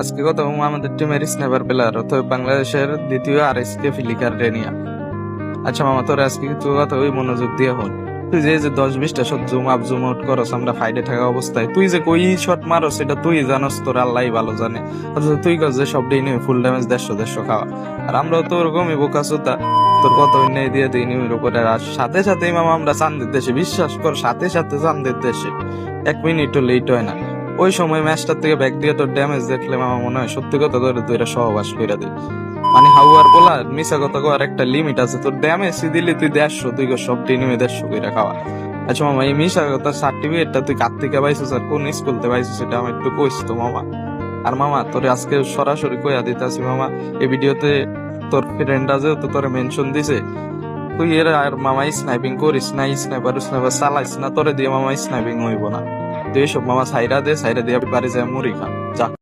আজকে কথা বলব আমাদের টিমের স্নাইপার প্লেয়ার তো বাংলাদেশের দ্বিতীয় আর এস কে ফিলিকার রেনিয়া। আচ্ছা মামা, তোর আজকে কিছু কথা ওই মনোযোগ দিয়ে হন তুই যে যে দশ বিশটা shot zoom up zoom out করস, আমরা ফাইডে থাকা অবস্থায়, তুই যে কই শট মারো সেটা তুই জানোস, তোর আল্লাহ ভালো জানে। অথচ তুই কস যে সব দিই ফুল ড্যামেজ দেড়শো দেড়শো খাওয়া। আর আমরাও তো ওরকমই বোকা সুতা। তোর কত অন্যায় দিয়ে দিই নিউর উপরে আর সাথে সাথে মামা, আমরা চান্দের দেশে, বিশ্বাস কর, সাথে সাথে চান্দের দেশে। এক মিনিটও লেট হয় না। ওই সময় ম্যাচটার থেকে ব্যাক দিয়ে তোর ড্যামেজ দেখলে মামা মনে হয় সত্যি কথা করে তুই এটা সহবাস করে দিই মানে হাউয়ার বলা মিশা কথা কর একটা লিমিট আছে। তোর ড্যামেজ দিলি তুই দেড়শো, তুই সব টিনিমে দেড়শো করে খাওয়া। আচ্ছা মামা, এই মিশা কথা সার্টিফিকেটটা তুই থেকে পাইছিস আর কোন স্কুল থেকে পাইছিস সেটা আমি একটু কইস তো মামা। আর মামা, তোর আজকে সরাসরি কইয়া দিতেছি মামা, এই ভিডিওতে তোর ফ্রেন্ড আছে তো তোর মেনশন দিছে। তুই এর আর মামা স্নাইপিং করিস না স্নাইপার স্নাইপার চালাইস না, তোরে দিয়ে মামা স্নাইপিং হইব না। তুই এসব মামা সাইরা দে সাইরা দিয়ে বাড়ি যায় মুড়ি খান যা।